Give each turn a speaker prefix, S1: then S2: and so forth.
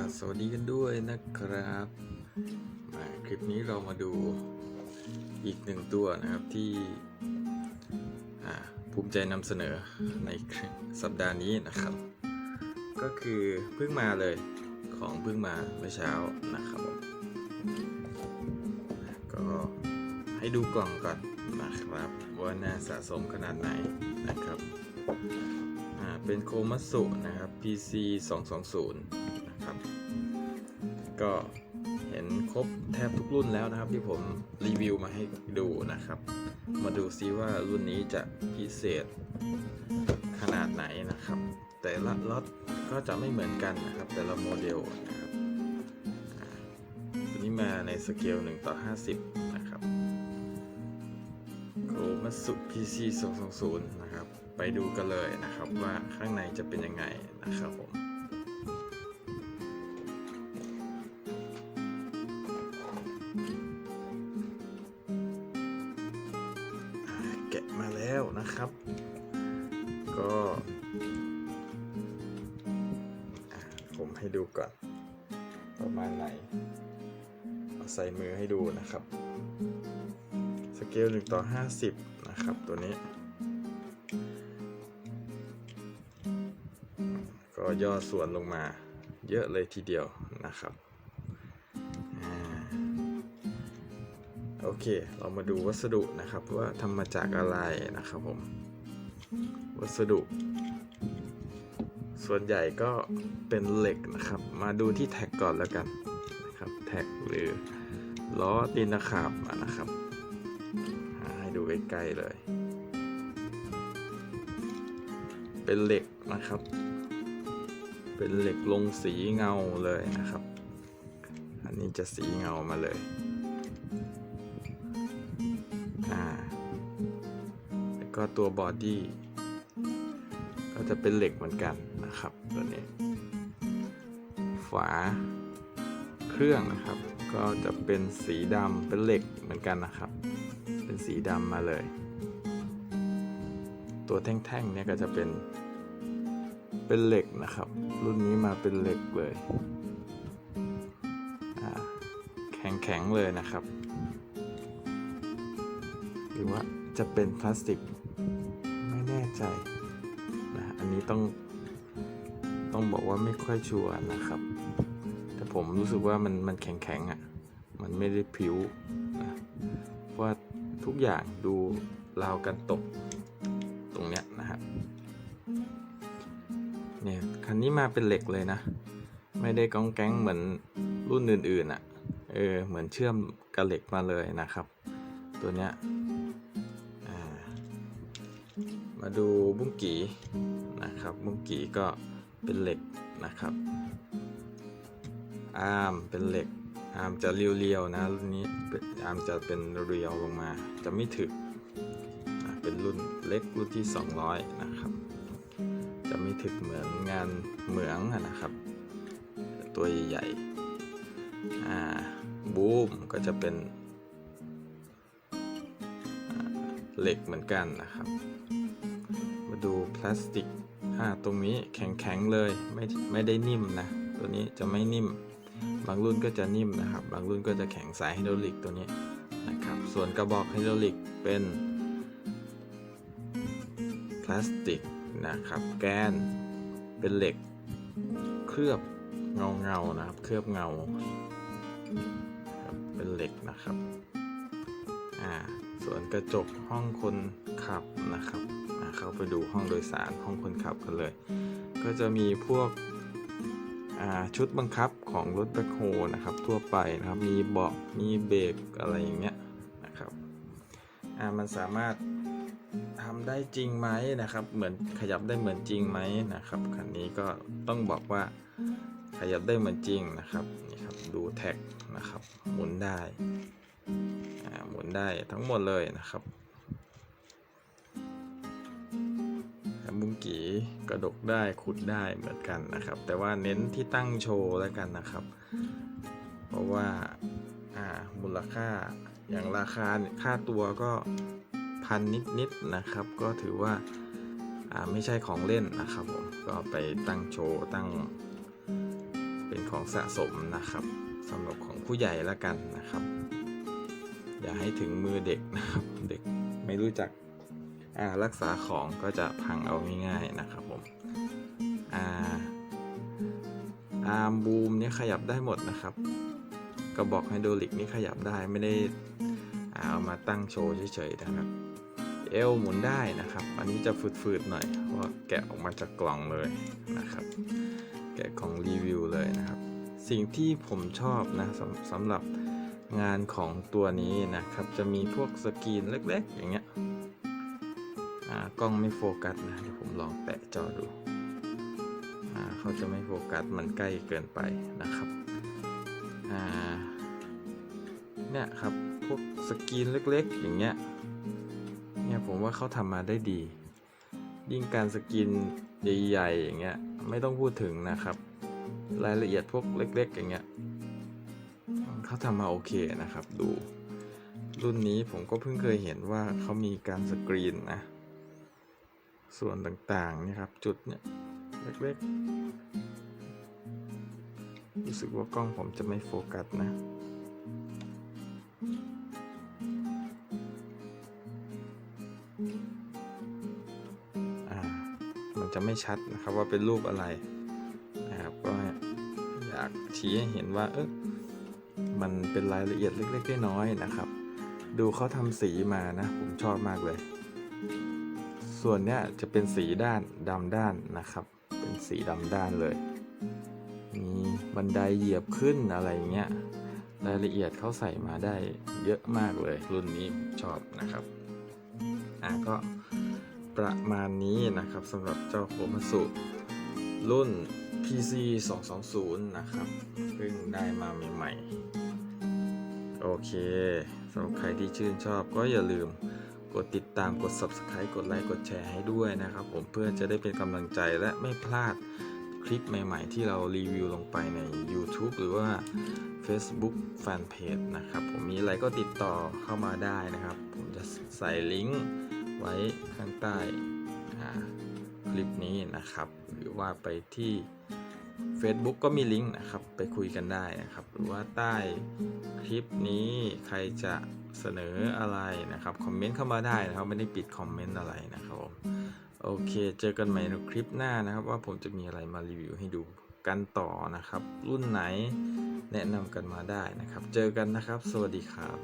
S1: ก็สวัสดีกันด้วยนะครับ มาคลิปนี้เรามาดูอีกหนึ่งตัวนะครับที่ภูมิใจนำเสนอในสัปดาห์นี้นะครับ ก็คือเพิ่งมาเลยของเพิ่งมาเมื่อเช้านะครับก็ให้ดูกล่องก่อนนะครับ ว่าน่าสะสมขนาดไหนนะครับอ่าเป็นโคมัสุนะครับ PC 220 ก็เห็นครบแทบทุกรุ่นแล้วนะครับ ที่ผมรีวิวมาให้ดูนะครับ มาดูซิว่ารุ่นนี้จะพิเศษขนาดไหนนะครับ แต่ละล็อตก็จะไม่เหมือนกันนะครับ แต่ละโมเดลนะครับอ่าตัวนี้มาในสเกล1ต่อ 50 นะครับโคมัสุ PC 220 นะครับ ไปดูกันเลยนะครับว่าข้างในจะเป็นยังไงนะครับผม นะครับ ก็ผมให้ดูก่อน ประมาณไหนเอาใส่มือให้ดูนะครับ สเกล1ต่อ 50 นะครับ ตัวนี้ ก็ย่อส่วนลงมาเยอะเลยทีเดียวนะครับ อเค เรามาดูวัสดุนะครับว่าทำมาจากอะไรนะครับผม วัสดุ ส่วนใหญ่ก็เป็นเหล็กนะครับ มาดูที่แท็กก่อนแล้วกันนะครับแท็กหรือล้อตีนขาบนะครับอ่าให้ดูใกล้ๆเลย เป็นเหล็กนะครับ เป็นเหล็กลงสีเงาเลยนะครับ อันนี้จะสีเงามาเลย ก็ตัวบอดี้ก็จะเป็นเหล็กเหมือนกันนะครับตัวนี้ ฝาเครื่องนะครับ ก็จะเป็นสีดำเป็นเหล็กเหมือนกันนะครับ เป็นสีดำมาเลย ตัวแท่งๆเนี่ยก็จะเป็นเป็นเหล็กนะครับ รุ่นนี้มาเป็นเหล็กเลยแข็งๆเลยนะครับ หรือว่าจะเป็นพลาสติก ใจนะอันนี้ต้องต้องบอกว่าไม่ค่อยชัวร์นะครับ แต่ผมรู้สึกว่ามันมันแข็งๆอะ่ะมันไม่ได้ผิวนะเพราะว่าทุกอย่างดูราวกันตกตรงเนี้ยนะฮะเนี่ยคันนี้มาเป็นเหล็กเลยนะ ไม่ได้กองแก๊งเหมือนรุ่นอื่นๆอะ่ะเออเหมือนเชื่อมกับเหล็กมาเลยนะครับ ตัวเนี้ย มาดูบุ้งกีนะครับ บุ้งกีก็เป็นเหล็กนะครับ อาร์มเป็นเหล็ก อาร์มจะเรียวๆนะรุ่นนี้อาร์มจะเป็นเรียวลงมา จะไม่ถึก เป็นรุ่นเล็กรุ่นที่ 200 นะครับ จะไม่ถึกเหมือนงานเหมืองนะครับ ตัวใหญ่ๆบูมก็จะเป็นเหล็กเหมือนกันนะครับ พลาสติกอ่าตรงนี้แข็งๆเลยไม่ไม่ได้นิ่มนะ ตัวนี้จะไม่นิ่ม บางรุ่นก็จะนิ่มนะครับ บางรุ่นก็จะแข็งสายไฮดรอลิกตัวนี้นะครับ ส่วนกระบอกไฮดรอลิกเป็นพลาสติกนะครับแกนเป็นเหล็ก เคลือบเงาเงาๆนะครับ เคลือบเงาเป็นเหล็กนะครับอ่าส่วนกระจกห้องคนขับนะครับ เข้าไปดูห้องโดยสารห้องคนขับกันเลย ก็จะมีพวกชุดบังคับของรถแบ็คโฮนะครับทั่วไปนะครับมีเบาะมีเบรกอะไรอย่างเงี้ยนะครับมันสามารถทำได้จริงไหมนะครับ เหมือนขยับได้เหมือนจริงไหมนะครับคันนี้ก็ต้องบอกว่าขยับได้เหมือนจริงนะครับนี่ครับดูแท็กนะครับหมุนได้หมุนได้ทั้งหมดเลยนะครับ กีกระดกได้ขุดได้เหมือนกันนะครับ แต่ว่าเน้นที่ตั้งโชว์แล้วกันนะครับ เพราะว่าอ่ามูลค่าอย่างราคาค่าตัวก็พันนิดๆนะครับ ก็ถือว่าอ่าไม่ใช่ของเล่นนะครับผมก็ไปตั้งโชว์ตั้งเป็นของสะสมนะครับสำหรับของผู้ใหญ่ละกันนะครับ อย่าให้ถึงมือเด็กนะครับเด็กไม่รู้จัก รักษาของก็จะพังเอาง่ายๆนะครับผมอาอาร์มบูมนี่ขยับได้หมดนะครับ กระบอกไฮโดรลิกนี่ขยับได้ไม่ได้เอามาตั้งโชว์เฉยๆนะครับ เอวหมุนได้นะครับ อันนี้จะฝืดๆหน่อยเพราะว่าแกะออกมาจากกล่องเลยนะครับ แกะของรีวิวเลยนะครับ สิ่งที่ผมชอบนะสำสำหรับงานของตัวนี้นะครับ จะมีพวกสกรีนเล็กๆอย่างเงี้ย กล้องไม่โฟกัสนะเดี๋ยวผมลองแตะจอดูอเขาจะไม่โฟกัสมันใกล้เกินไปนะครับเนี่ยครับพวกสกรีนเล็กๆ อย่างเงี้ยเนี่ยผมว่าเขาทำมาได้ดี ยิ่งการสกรีนใหญ่ๆอย่างเงี้ยไม่ต้องพูดถึงนะครับ รายละเอียดพวกเล็ก ๆ อย่างเงี้ยเขาทำมาโอเคนะครับดูรุ่นนี้ผมก็เพิ่งเคยเห็นว่าเขามีการสกรีนนะ ส่วนต่างๆนี่ครับจุดเนี่ยเล็กๆ รู้สึกว่ากล้องผมจะไม่โฟกัสนะอ่ามันจะไม่ชัดนะครับว่าเป็นรูปอะไรนะครับก็อยากชี้ให้เห็นว่าเออมันเป็นรายละเอียดเล็กๆน้อยๆนะครับ ดูเขาทำสีมานะ ผมชอบมากเลย ส่วนเนี้ยจะเป็นสีด้านดำด้านนะครับ เป็นสีดำด้านเลย มีบันไดเหยียบขึ้นอะไรเงี้ยรายละเอียดเขาใส่มาได้เยอะมากเลย รุ่นนี้ชอบนะครับอะก็ประมาณนี้นะครับสำหรับเจ้าโคมาสุรุ่น PC 220 นะครับเพิ่งได้มาใหม่ๆ โอเคสำหรับใครที่ชื่นชอบก็อย่าลืม กดติดตามกด Subscribe กดไลค์กดแชร์ให้ด้วยนะครับผมเพื่อจะได้เป็นกำลังใจและไม่พลาดคลิปใหม่ ๆ ที่เรารีวิวลงไปใน YouTube หรือว่า Facebook Fanpage นะครับผมมีอะไรก็ติดต่อเข้ามาได้นะครับ ผมจะใส่ลิงก์ไว้ข้างใต้คลิปนี้นะครับ หรือว่าไปที่ Facebook ก็มีลิงก์นะครับ ไปคุยกันได้นะครับ หรือว่าใต้คลิปนี้ใครจะ เสนออะไรนะครับ คอมเมนต์เข้ามาได้นะครับ ไม่ได้ปิดคอมเมนต์อะไรนะครับผมโอเค เจอกันใหม่ในคลิปหน้านะครับ ว่าผมจะมีอะไรมารีวิวให้ดูกันต่อนะครับ รุ่นไหนแนะนำกันมาได้นะครับ เจอกันนะครับ สวัสดีครับ